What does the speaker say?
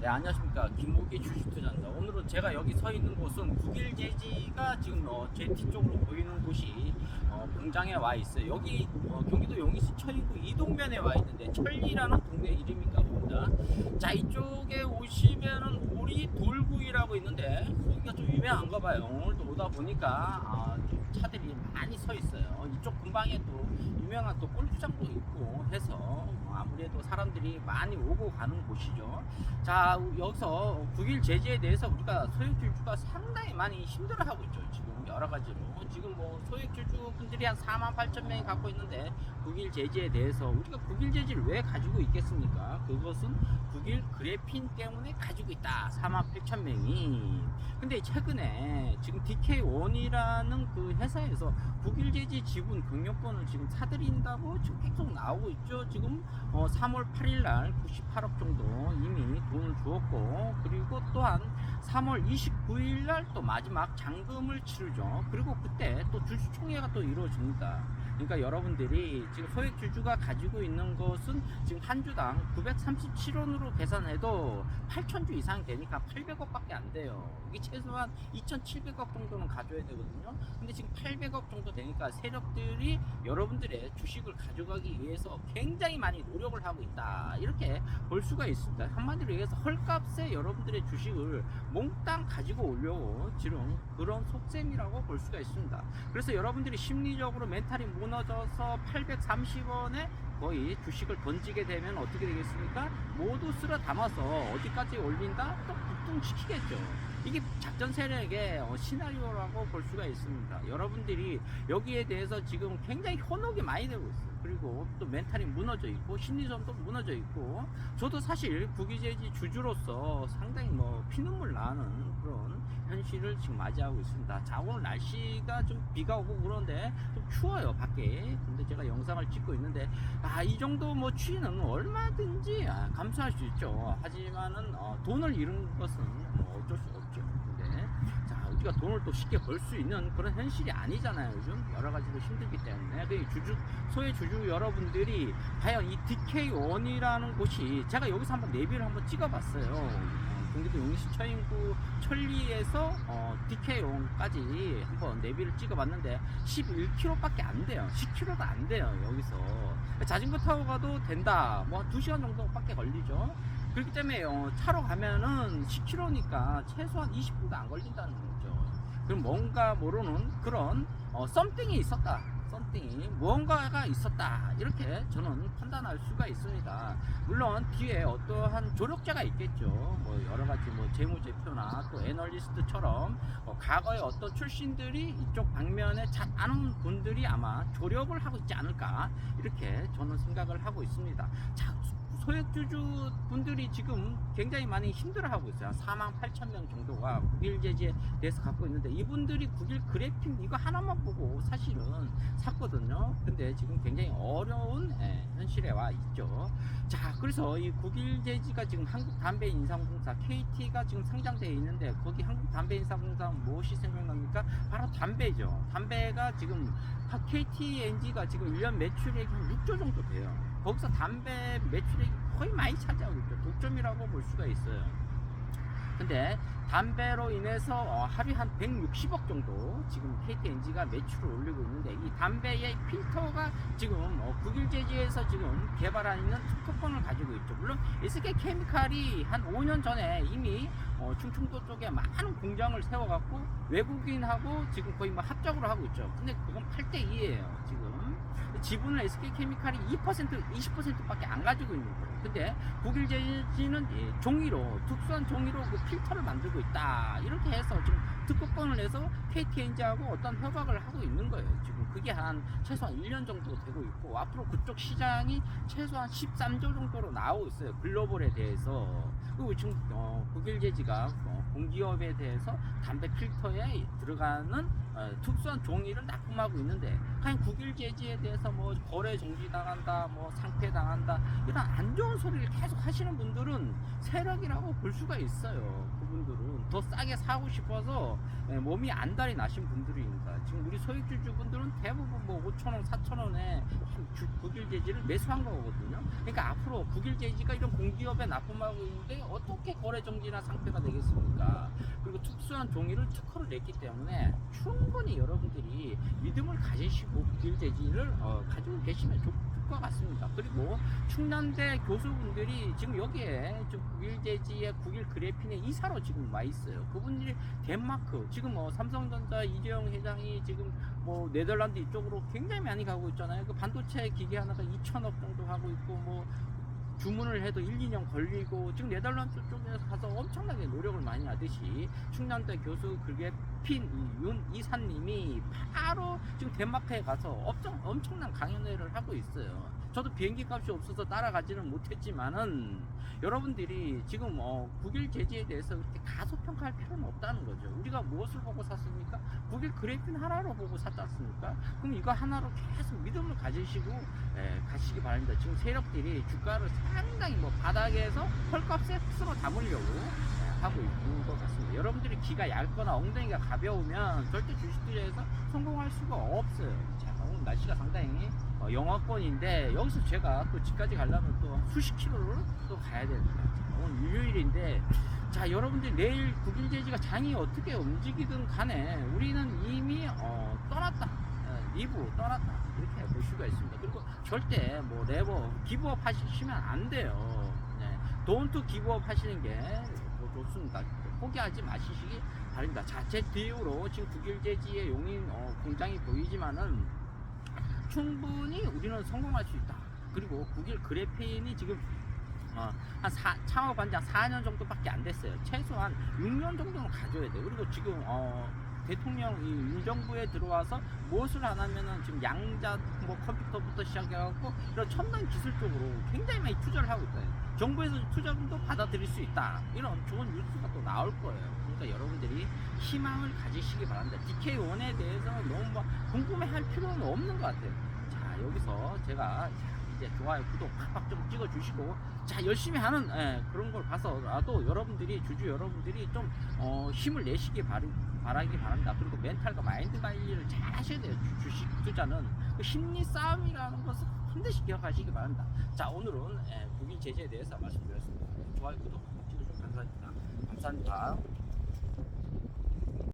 네, 안녕하십니까. 김목기 주식투자입니다. 오늘은 제가 여기 서 있는 곳은 국일제지가 지금 어, 제 뒤쪽으로 보이는 곳이 어, 공장에 와 있어요. 여기 어, 경기도 용인시 철인구 이동면에 와 있는데 철리라는 동네 이름인가 봅니다. 자, 이쪽에 오시면은 우리 돌구이라고 있는데 거기가 좀 유명한가 봐요. 오늘도 오다 보니까 아, 좀 차들이 많이 서 있어요. 이쪽 근방에 또 유명한 또 골프장도 있고 해서 어, 아무래도 사람들이 많이 오고 가는 곳이죠. 자 여기서 국일 제재에 대해서 우리가 소액주주가 상당히 많이 힘들어하고 있죠. 지금 여러 가지로 지금 뭐 소액 주주 분들이 한 4만 8천 명이 갖고 있는데 국일 제재에 대해서 우리가 국일 제재를 왜 가지고 있겠습니까? 그것은 국일 그래핀 때문에 가지고 있다. 4만 8천 명이. 근데 최근에 지금 DK1이라는 그 회사에서 국일 제재 지분 경영권을 지금 사들인다고 지금 계속 나오고 있죠. 지금 어, 3월 8일 날 98억 정도 이미 돈을 주었고 그리고 또한 3월 29일 날 또 마지막 잔금을 치르죠. 그리고 그때 또 주주총회가 또 이루어집니다. 그러니까 여러분들이 지금 소액 주주가 가지고 있는 것은 지금 한 주당 937원으로 계산해도 8천주 이상 되니까 800억 밖에 안 돼요. 이게 최소한 2,700억 정도는 가져야 되거든요. 근데 지금 800억 정도 되니까 세력들이 여러분들의 주식을 가져가기 위해서 굉장히 많이 노력을 하고 있다. 이렇게 볼 수가 있습니다. 한마디로 얘기해서 헐값에 여러분들의 주식을 몽땅 가지고 오려고 지금 그런 속셈이라고 볼 수가 있습니다. 그래서 여러분들이 심리적으로 멘탈이 무너져서 830원에 거의 주식을 던지게 되면 어떻게 되겠습니까? 모두 쓸어 담아서 어디까지 올린다? 또 급등시키겠죠. 이게 작전 세력의 어, 시나리오라고 볼 수가 있습니다. 여러분들이 여기에 대해서 지금 굉장히 현혹이 많이 되고 있어요. 그리고 또 멘탈이 무너져 있고 심리전도 무너져 있고 저도 사실 국기제지 주주로서 상당히 뭐 피눈물 나는 그런 현실을 지금 맞이하고 있습니다. 자 오늘 날씨가 좀 비가 오고 그런데 좀 추워요 밖에. 근데 제가 영상을 찍고 있는데 아 이 정도 뭐 추위는 얼마든지 아, 감수할 수 있죠. 하지만은 어, 돈을 잃은 것은 뭐 어쩔 수 없죠. 근데 자 우리가 돈을 또 쉽게 벌 수 있는 그런 현실이 아니잖아요. 요즘 여러 가지로 힘들기 때문에 그 주주 소외 주주 여러분들이 과연 이 DK1이라는 곳이 제가 여기서 한번 내비를 한번 찍어봤어요. 어, 경기도 용인시 처인구 천리에서 어, DK1까지 한번 내비를 찍어봤는데 11km밖에 안 돼요. 10km도 안 돼요. 여기서 자전거 타고 가도 된다. 뭐 2시간 정도밖에 걸리죠. 그렇기 때문에 어, 차로 가면은 10km니까 최소한 20분도 안 걸린다는 거죠. 그럼 뭔가 모르는 그런 어, 썸띵이 있었다. 썸띵이 무언가가 있었다. 이렇게 저는 판단할 수가 있습니다. 물론 뒤에 어떠한 조력자가 있겠죠. 뭐 여러 가지 뭐 재무제표나 또 애널리스트처럼 어, 과거에 어떤 출신들이 이쪽 방면에 잘 아는 분들이 아마 조력을 하고 있지 않을까 이렇게 저는 생각을 하고 있습니다. 자, 소액주주 분들이 지금 굉장히 많이 힘들어하고 있어요. 4만 8천 명 정도가 국일 제지에 대해서 갖고 있는데 이분들이 국일 그래픽 이거 하나만 보고 사실은 샀거든요. 근데 지금 굉장히 어려운 예, 현실에 와 있죠. 자, 그래서 이 국일 제지가 지금 한국 담배 인상공사 KT가 지금 상장되어 있는데 거기 한국 담배 인상공사 무엇이 생각납니까? 바로 담배죠. 담배가 지금 KTNG가 지금 1년 매출액이 한 6조 정도 돼요. 거기서 담배 매출액이 거의 많이 차지하고 있죠. 독점이라고 볼 수가 있어요. 근데 담배로 인해서 어, 하루에 한 160억 정도 지금 KTNG가 매출을 올리고 있는데 이 담배의 필터가 지금 어, 국일제지에서 지금 개발하고 있는 특허권을 가지고 있죠. 물론 SK 케미칼이 한 5년 전에 이미 어, 충청도 쪽에 많은 공장을 세워갖고 외국인하고 지금 거의 뭐 합작으로 하고 있죠. 근데 그건 8대 2예요. 지금 지분을 SK 케미칼이 2% 20%밖에 안 가지고 있는 거예요. 근데 국일제지는 예, 종이로 특수한 종이로 그 필터를 만들고 있다. 이렇게 해서 지금 특허권을 내서 KTNG하고 어떤 협약을 하고 있는 거예요. 지금 그게 한 최소한 1년 정도 되고 있고 앞으로 그쪽 시장이 최소한 13조 정도로 나오고 있어요. 글로벌에 대해서. 그리고 지금 어, 국일제지가 어, 공기업에 대해서 담배 필터에 들어가는 어, 특수한 종이를 납품하고 있는데 과연 국일제지에 대해서 뭐 거래 정지 당한다, 뭐 상폐 당한다 이런 안 좋은 소리를 하시는 분들은 세력이라고 볼 수가 있어요. 그분들은 더 싸게 사고 싶어서 예, 몸이 안달이 나신 분들입니다. 지금 우리 소액주주분들은 대부분 뭐 5천 원, 4천 원에 국일 제지를 매수한 거거든요. 그러니까 앞으로 국일 제지가 이런 공기업에 납품하고 있는데 어떻게 거래 정지나 상태가 되겠습니까? 그리고 특수한 종이를 특허를 냈기 때문에 충분히 여러분들이 믿음을 가지시고 국일 제지를 어, 가지고 계시면 좋, 것 같습니다. 그리고 충남대 교수분들이 지금 여기에 지금 국일 그래핀의 이사로 지금 와 있어요. 그분들이 덴마크 지금 뭐 삼성전자 이재용 회장이 지금 뭐 네덜란드 이쪽으로 굉장히 많이 가고 있잖아요. 그 반도체 기계 하나가 2천억 정도 하고 있고 뭐 주문을 해도 1, 2년 걸리고 지금 네덜란드 쪽에서 가서 엄청나게 노력을 많이 하듯이 충남대 교수 그게 핀윤 이사님이 바로 지금 덴마크에 가서 엄청, 엄청난 강연회를 하고 있어요. 저도 비행기 값이 없어서 따라가지는 못했지만은 여러분들이 지금 어, 국일 제지에 대해서 그렇게 가소평가할 필요는 없다는 거죠. 우리가 무엇을 보고 샀습니까? 국일 그래핀 하나로 보고 샀지 않습니까? 그럼 이거 하나로 계속 믿음을 가지시고 예, 가시기 바랍니다. 지금 세력들이 주가를 상당히 뭐 바닥에서 헐값에 스스로 담으려고 예, 하고 있는 것 같습니다. 여러분들이 기가 얇거나 엉덩이가 가벼우면 절대 주식 투자에서 성공할 수가 없어요. 자, 오늘 날씨가 상당히 어, 영하권인데 여기서 제가 또 집까지 가려면 또 수십 킬로를 또 가야 됩니다. 자, 오늘 일요일인데 자 여러분들 내일 국일 제지가 장이 어떻게 움직이든 간에 우리는 이미 어, 떠났다. 예, 리브 떠났다 이렇게 볼 수가 있습니다. 그리고 절대 뭐 레버 기부업 하시면 안 돼요. 네. 돈투 기부업 하시는 게 뭐 좋습니다. 포기하지 마시기 바랍니다. 자, 제 뒤로 지금 국일제지의 용인 어, 공장이 보이지만은 충분히 우리는 성공할 수 있다. 그리고 국일 그래핀이 지금 어, 한 사, 창업 한 지한 4년 정도밖에 안 됐어요. 최소한 6년 정도는 가져야 돼요. 그리고 지금 어, 대통령 이 윤정부에 들어와서 무엇을 안 하면은 지금 양자 뭐 컴퓨터부터 시작해갖고 이런 첨단 기술 쪽으로 굉장히 많이 투자를 하고 있다. 정부에서 투자금도 받아들일 수 있다. 이런 좋은 뉴스가 또 나올 거예요. 그러니까 여러분들이 희망을 가지시기 바랍니다. DK1에 대해서는 너무 막 궁금해 할 필요는 없는 것 같아요. 자 여기서 제가 이제 좋아요, 구독 팍팍 좀 찍어주시고 자 열심히 하는 예, 그런 걸 봐서라도 여러분들이 주주 여러분들이 좀 어, 힘을 내시기 바라, 바라기 바랍니다. 그리고 멘탈과 마인드 관리를 잘 하셔야 돼요. 주- 주식 투자는 그 심리 싸움이라는 것을 반드시 기억하시기 바랍니다. 자 오늘은 예, 국일 제재에 대해서 말씀드렸습니다. 좋아요, 구독 감사합니다. 감사합니다.